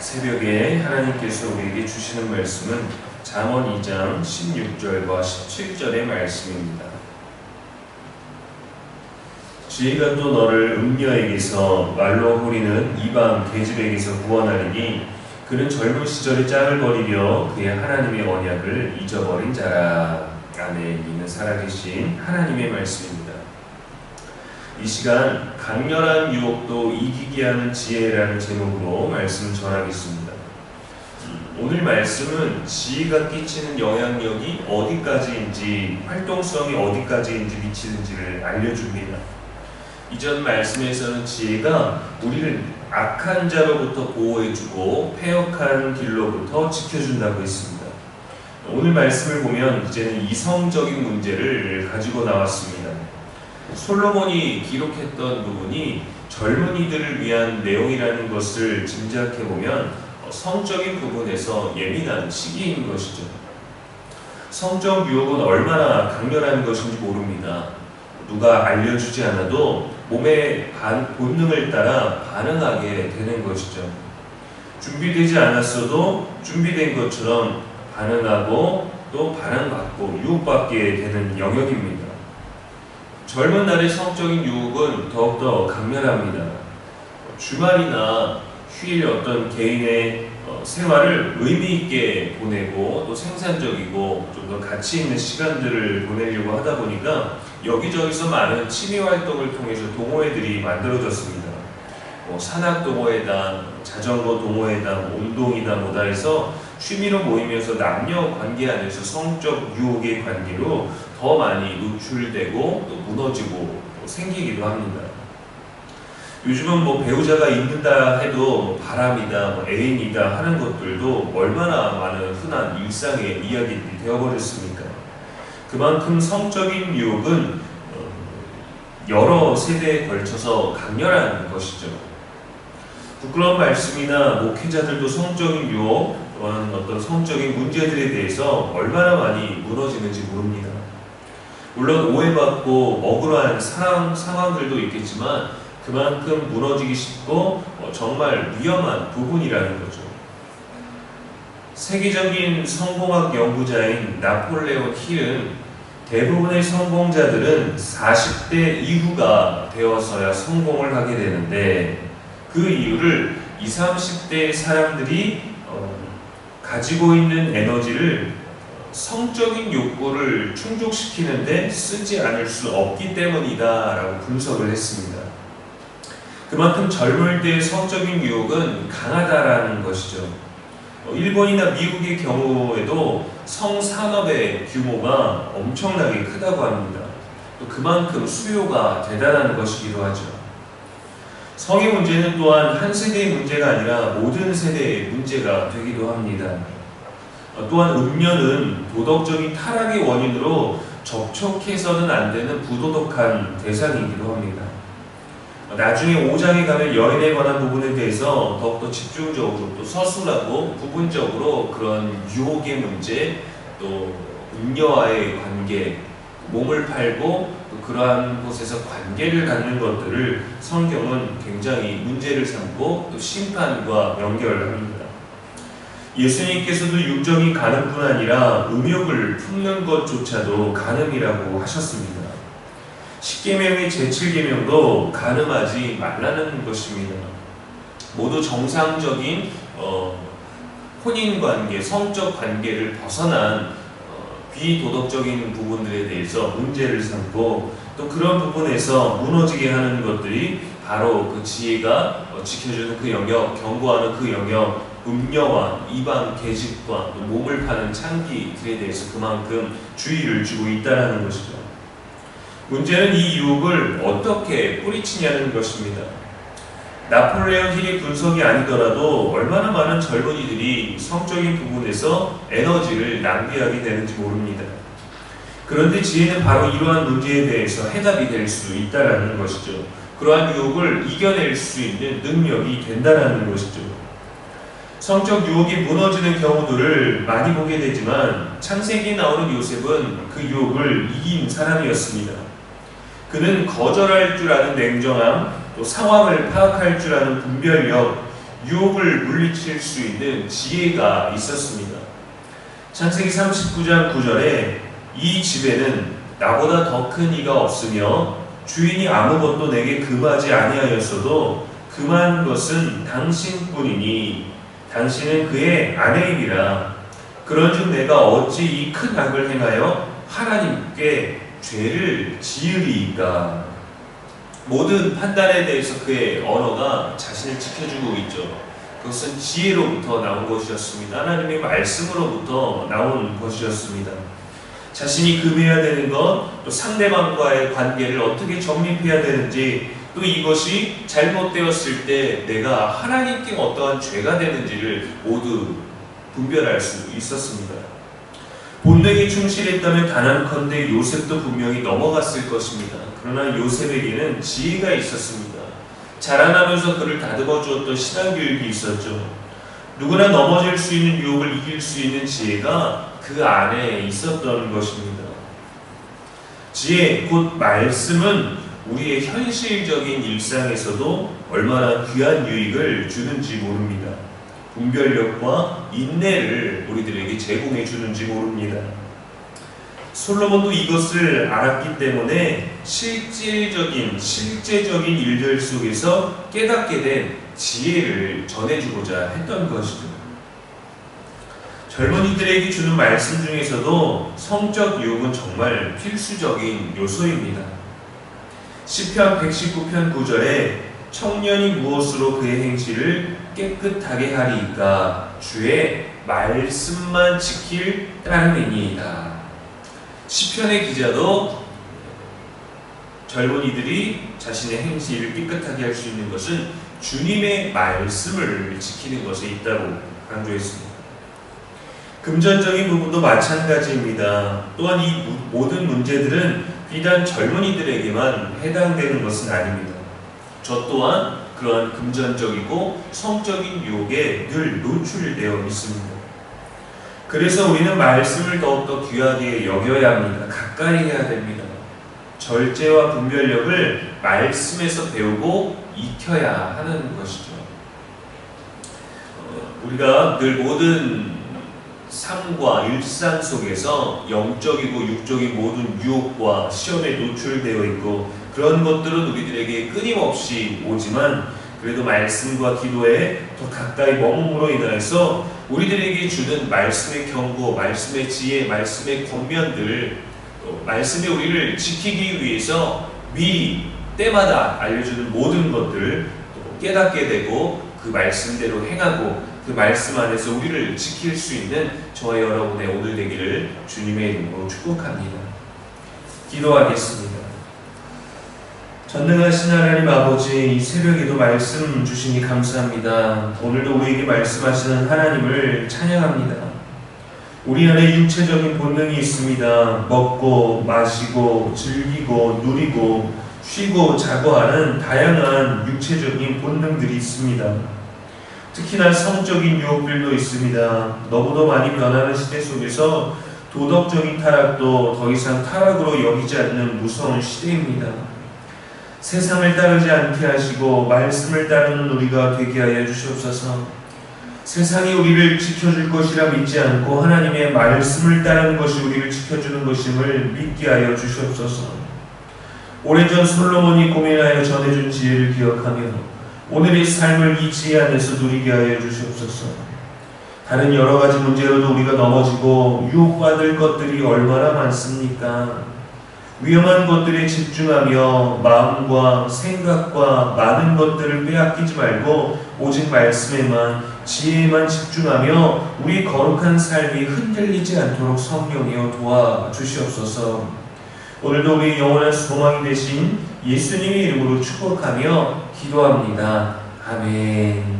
새벽에 하나님께서 우리에게 주시는 말씀은 잠언 2장 16절과 17절의 말씀입니다. 지혜가 또 너를 음녀에게서 말로 호리는 이방 계집에게서 구원하리니 그는 젊은 시절에 짝을 버리며 그의 하나님의 언약을 잊어버린 자라. 아멘. 이는 살아계신 하나님의 말씀입니다. 이 시간 강렬한 유혹도 이기게 하는 지혜라는 제목으로 말씀 전하겠습니다. 오늘 말씀은 지혜가 끼치는 영향력이 어디까지인지 활동성이 어디까지인지 미치는지를 알려줍니다. 이전 말씀에서는 지혜가 우리를 악한 자로부터 보호해주고 폐역한 길로부터 지켜준다고 했습니다. 오늘 말씀을 보면 이제는 이성적인 문제를 가지고 나왔습니다. 솔로몬이 기록했던 부분이 젊은이들을 위한 내용이라는 것을 짐작해 보면 성적인 부분에서 예민한 시기인 것이죠. 성적 유혹은 얼마나 강렬한 것인지 모릅니다. 누가 알려주지 않아도 몸의 반, 본능을 따라 반응하게 되는 것이죠. 준비되지 않았어도 준비된 것처럼 반응하고 또 반응받고 유혹받게 되는 영역입니다. 젊은 날의 성적인 유혹은 더욱더 강렬합니다. 주말이나 휴일 어떤 개인의 생활을 의미 있게 보내고 또 생산적이고 좀 더 가치 있는 시간들을 보내려고 하다 보니까 여기저기서 많은 취미 활동을 통해서 동호회들이 만들어졌습니다. 뭐 산악 동호회다, 자전거 동호회다, 운동이다 뭐다 해서 취미로 모이면서 남녀 관계 안에서 성적 유혹의 관계로 더 많이 노출되고 또 무너지고 또 생기기도 합니다. 요즘은 뭐 배우자가 있는다 해도 뭐 바람이다, 뭐 애인이다 하는 것들도 얼마나 많은 흔한 일상의 이야기들이 되어버렸습니까? 그만큼 성적인 유혹은 여러 세대에 걸쳐서 강렬한 것이죠. 부끄러운 말씀이나 목회자들도 성적인 유혹 또는 어떤 성적인 문제들에 대해서 얼마나 많이 무너지는지 모릅니다. 물론 오해받고 억울한 상황, 상황들도 있겠지만 그만큼 무너지기 쉽고 정말 위험한 부분이라는 거죠. 세계적인 성공학 연구자인 나폴레온 힐은 대부분의 성공자들은 40대 이후가 되어서야 성공을 하게 되는데 그 이유를 20, 30대 사람들이 가지고 있는 에너지를 성적인 욕구를 충족시키는데 쓰지 않을 수 없기 때문이다 라고 분석을 했습니다. 그만큼 젊을 때 성적인 유혹은 강하다라는 것이죠. 일본이나 미국의 경우에도 성산업의 규모가 엄청나게 크다고 합니다. 또 그만큼 수요가 대단한 것이기도 하죠. 성의 문제는 또한 한 세대의 문제가 아니라 모든 세대의 문제가 되기도 합니다. 또한 음료는 도덕적인 타락의 원인으로 접촉해서는 안 되는 부도덕한 대상이기도 합니다. 나중에 5장에 가면 여인에 관한 부분에 대해서 더욱더 집중적으로 또 서술하고 부분적으로 그런 유혹의 문제 또 음녀와의 관계 몸을 팔고 그러한 곳에서 관계를 갖는 것들을 성경은 굉장히 문제를 삼고 또 심판과 연결합니다. 예수님께서도 육정이 가는 뿐 아니라 음욕을 품는 것조차도 가늠이라고 하셨습니다. 십계명의 제7계명도 가늠하지 말라는 것입니다. 모두 정상적인 어, 혼인 관계, 성적 관계를 벗어난 어, 비도덕적인 부분들에 대해서 문제를 삼고 또 그런 부분에서 무너지게 하는 것들이 바로 그 지혜가 어, 지켜주는 그 영역, 경고하는 그 영역, 음녀와 이방 계집과 몸을 파는 창기들에 대해서 그만큼 주의를 주고 있다는 것이죠. 문제는 이 유혹을 어떻게 뿌리치냐는 것입니다. 나폴레온 힐의 분석이 아니더라도 얼마나 많은 젊은이들이 성적인 부분에서 에너지를 낭비하게 되는지 모릅니다. 그런데 지혜는 바로 이러한 문제에 대해서 해답이 될 수 있다는 것이죠. 그러한 유혹을 이겨낼 수 있는 능력이 된다는 것이죠. 성적 유혹이 무너지는 경우들을 많이 보게 되지만 창세기에 나오는 요셉은 그 유혹을 이긴 사람이었습니다. 그는 거절할 줄 아는 냉정함, 또 상황을 파악할 줄 아는 분별력, 유혹을 물리칠 수 있는 지혜가 있었습니다. 창세기 39장 9절에 이 집에는 나보다 더 큰 이가 없으며 주인이 아무것도 내게 금하지 아니하였어도 금한 것은 당신뿐이니 당신은 그의 아내이니라 그런즉 내가 어찌 이 큰 악을 행하여 하나님께 죄를 지으리이까 모든 판단에 대해서 그의 언어가 자신을 지켜주고 있죠. 그것은 지혜로부터 나온 것이었습니다. 하나님의 말씀으로부터 나온 것이었습니다. 자신이 금해야 되는 것, 또 상대방과의 관계를 어떻게 정립해야 되는지, 또 이것이 잘못되었을 때 내가 하나님께 어떠한 죄가 되는지를 모두 분별할 수 있었습니다. 본능에 충실했다면 단한컨대 요셉도 분명히 넘어갔을 것입니다. 그러나 요셉에게는 지혜가 있었습니다. 자라나면서 그를 다듬어 주었던 신앙 교육이 있었죠. 누구나 넘어질 수 있는 유혹을 이길 수 있는 지혜가 그 안에 있었던 것입니다. 지혜, 곧 말씀은 우리의 현실적인 일상에서도 얼마나 귀한 유익을 주는지 모릅니다. 분별력과 인내를 우리들에게 제공해 주는지 모릅니다. 솔로몬도 이것을 알았기 때문에 실질적인 실제적인 일들 속에서 깨닫게 된 지혜를 전해주고자 했던 것이죠. 젊은이들에게 주는 말씀 중에서도 성적 유혹은 정말 필수적인 요소입니다. 시편 119편 9절에 청년이 무엇으로 그의 행실을 깨끗하게 하리이까 주의 말씀만 지킬 따름이니이다. 시편의 기자도 젊은이들이 자신의 행실을 깨끗하게 할 수 있는 것은 주님의 말씀을 지키는 것에 있다고 강조했습니다. 금전적인 부분도 마찬가지입니다. 또한 이 모든 문제들은 비단 젊은이들에게만 해당되는 것은 아닙니다. 저 또한 그러한 금전적이고 성적인 유혹에 늘 노출되어 있습니다. 그래서 우리는 말씀을 더욱더 귀하게 여겨야 합니다. 가까이 해야 됩니다. 절제와 분별력을 말씀에서 배우고 익혀야 하는 것이죠. 어, 우리가 늘 모든 삶과 일상 속에서 영적이고 육적인 모든 유혹과 시험에 노출되어 있고 그런 것들은 우리들에게 끊임없이 오지만 그래도 말씀과 기도에 더 가까이 머물므로 인하여서 우리들에게 주는 말씀의 경고, 말씀의 지혜, 말씀의 권면들, 또 말씀이 우리를 지키기 위해서 미리 때마다 알려주는 모든 것들 깨닫게 되고 그 말씀대로 행하고 그 말씀 안에서 우리를 지킬 수 있는 저와 여러분의 오늘 되기를 주님의 이름으로 축복합니다. 기도하겠습니다. 전능하신 하나님 아버지 이 새벽에도 말씀 주시니 감사합니다. 오늘도 우리에게 말씀하시는 하나님을 찬양합니다. 우리 안에 육체적인 본능이 있습니다. 먹고 마시고 즐기고 누리고 쉬고 자고 하는 다양한 육체적인 본능들이 있습니다. 특히나 성적인 유혹들도 있습니다. 너무도 많이 변하는 시대 속에서 도덕적인 타락도 더 이상 타락으로 여기지 않는 무서운 시대입니다. 세상을 따르지 않게 하시고 말씀을 따르는 우리가 되게 하여 주시옵소서. 세상이 우리를 지켜줄 것이라 믿지 않고 하나님의 말씀을 따르는 것이 우리를 지켜주는 것임을 믿게 하여 주시옵소서. 오래전 솔로몬이 고민하여 전해준 지혜를 기억하며 오늘의 삶을 이 지혜 안에서 누리게 하여 주시옵소서. 다른 여러 가지 문제로도 우리가 넘어지고 유혹받을 것들이 얼마나 많습니까? 위험한 것들에 집중하며 마음과 생각과 많은 것들을 빼앗기지 말고 오직 말씀에만 지혜에만 집중하며 우리 거룩한 삶이 흔들리지 않도록 성령이여 도와주시옵소서. 오늘도 우리 영원한 소망이 되신 예수님의 이름으로 축복하며 기도합니다. 아멘.